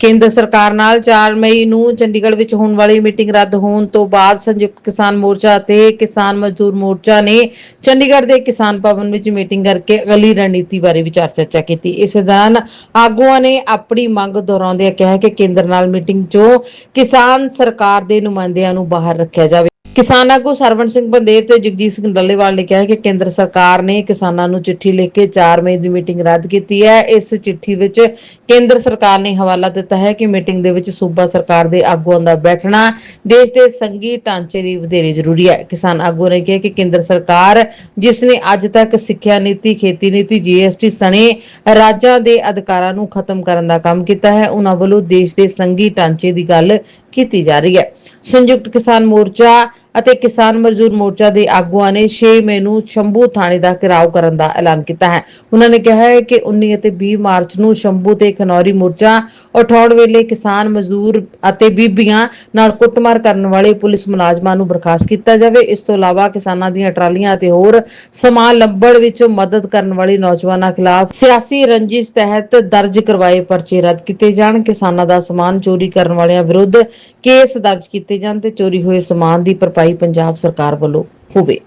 ਕੇਂਦਰ ਸਰਕਾਰ ਨਾਲ 4 ਮਈ ਨੂੰ ਚੰਡੀਗੜ੍ਹ ਵਿੱਚ ਹੋਣ ਵਾਲੀ ਮੀਟਿੰਗ ਰੱਦ ਹੋਣ ਤੋਂ ਬਾਅਦ ਸੰਯੁਕਤ ਕਿਸਾਨ ਮੋਰਚਾ ਅਤੇ ਕਿਸਾਨ ਮਜ਼ਦੂਰ ਮੋਰਚਾ ਨੇ ਚੰਡੀਗੜ੍ਹ ਦੇ ਕਿਸਾਨ ਭਵਨ ਵਿੱਚ ਮੀਟਿੰਗ ਕਰਕੇ ਅਗਲੀ ਰਣਨੀਤੀ ਬਾਰੇ ਵਿਚਾਰ ਚਰਚਾ ਕੀਤੀ। ਇਸ ਦੌਰਾਨ ਆਗੂਆਂ ਨੇ ਆਪਣੀ ਮੰਗ ਦੁਹਰਾਉਂਦਿਆਂ ਕਿਹਾ ਕਿ ਕੇਂਦਰ ਨਾਲ ਮੀਟਿੰਗ 'ਚੋਂ ਕਿਸਾਨ ਸਰਕਾਰ ਦੇ ਨੁਮਾਇੰਦਿਆਂ ਨੂੰ ਬਾਹਰ ਰੱਖਿਆ ਜਾਵੇ। ਕਿਸਾਨ ਆਗੂ ਸਰਵਣ ਸਿੰਘ ਬੰਦੇਰ ਤੇ ਜਗਜੀਤ ਸਿੰਘ ਡੱਲੇਵਾਲ ਨੇ ਕਿਹਾ ਕਿ ਕੇਂਦਰ ਸਰਕਾਰ ਨੇ ਕਿਸਾਨਾਂ ਨੂੰ ਚਿੱਠੀ ਲਿਖ ਕੇ 4 ਮਈ ਦੀ ਮੀਟਿੰਗ ਰੱਦ ਕੀਤੀ ਹੈ। ਇਸ ਚਿੱਠੀ ਵਿੱਚ ਕੇਂਦਰ ਸਰਕਾਰ ਨੇ ਹਵਾਲਾ ਦਿੱਤਾ ਹੈ ਕਿ ਮੀਟਿੰਗ ਦੇ ਵਿੱਚ ਸੂਬਾ ਸਰਕਾਰ ਦੇ ਆਗੂਆਂ ਦਾ ਬੈਠਣਾ ਦੇਸ਼ ਦੇ ਸੰਘੀ ਢਾਂਚੇ ਲਈ ਵਧੇਰੇ ਜ਼ਰੂਰੀ ਹੈ। ਕਿਸਾਨ ਆਗੂ ਨੇ ਕਿਹਾ ਕਿ ਕੇਂਦਰ ਸਰਕਾਰ, ਜਿਸ ਨੇ ਅੱਜ ਤੱਕ ਸਿੱਖਿਆ ਨੀਤੀ, ਖੇਤੀ ਨੀਤੀ ਜੀਐਸਟੀ ਸਣੇ ਰਾਜਾਂ ਦੇ ਅਧਿਕਾਰਾਂ ਨੂੰ ਖਤਮ ਕਰਨ ਦਾ ਕੰਮ ਕੀਤਾ ਹੈ, ਉਹਨਾਂ ਵੱਲੋਂ ਦੇਸ਼ ਦੇ ਸੰਘੀ ਢਾਂਚੇ ਦੀ ਗੱਲ ਕੀਤੀ ਜਾ ਰਹੀ ਹੈ। ਸੰਯੁਕਤ ਕਿਸਾਨ ਮੋਰਚਾ ਅਤੇ ਕਿਸਾਨ ਮਜ਼ਦੂਰ ਮੋਰਚਾ ਦੇ ਆਗੂਆਂ ਨੇ 6 ਮਈ ਨੂੰ ਸ਼ੰਭੂ ਥਾਣੇ ਦਾ ਘਿਰਾਓ ਕਰਨ ਦਾ ਐਲਾਨ ਕੀਤਾ ਹੈ। ਉਹਨਾਂ ਨੇ ਕਿਹਾ ਹੈ ਕਿ 19 ਅਤੇ 20 ਮਾਰਚ ਨੂੰ ਸ਼ੰਭੂ ਤੇ ਖਨੌਰੀ ਮੋਰਚਾ ਉਠਾਉਣ ਵੇਲੇ ਕਿਸਾਨ ਮਜ਼ਦੂਰ ਅਤੇ ਬੀਬੀਆਂ ਨਾਲ ਕੁੱਟਮਾਰ ਕਰਨ ਵਾਲੇ ਪੁਲਿਸ ਮੁਲਾਜ਼ਮਾਂ ਨੂੰ ਬਰਖਾਸਤ ਕੀਤਾ ਜਾਵੇ। ਇਸ ਤੋਂ ਇਲਾਵਾ ਕਿਸਾਨਾਂ ਦੀਆਂ ਟਰਾਲੀਆਂ ਅਤੇ ਹੋਰ ਸਮਾਨ ਲੱਭਣ ਵਿੱਚ ਮਦਦ ਕਰਨ ਵਾਲੇ ਨੌਜਵਾਨਾਂ ਖਿਲਾਫ ਸਿਆਸੀ ਰੰਜਿਸ਼ ਤਹਿਤ ਦਰਜ ਕਰਵਾਏ ਪਰਚੇ ਰੱਦ ਕੀਤੇ ਜਾਣ। ਕਿਸਾਨਾਂ ਦਾ ਸਮਾਨ ਚੋਰੀ ਕਰਨ ਵਾਲਿਆਂ ਵਿਰੁੱਧ ਕੇਸ ਦਰਜ ਕੀਤੇ ਜਾਣ ਤੇ ਚੋਰੀ ਹੋਏ ਸਮਾਨ ਦੀ ਭਰਪਾਈ ਪੰਜਾਬ ਸਰਕਾਰ ਵੱਲੋਂ ਹੋਵੇ।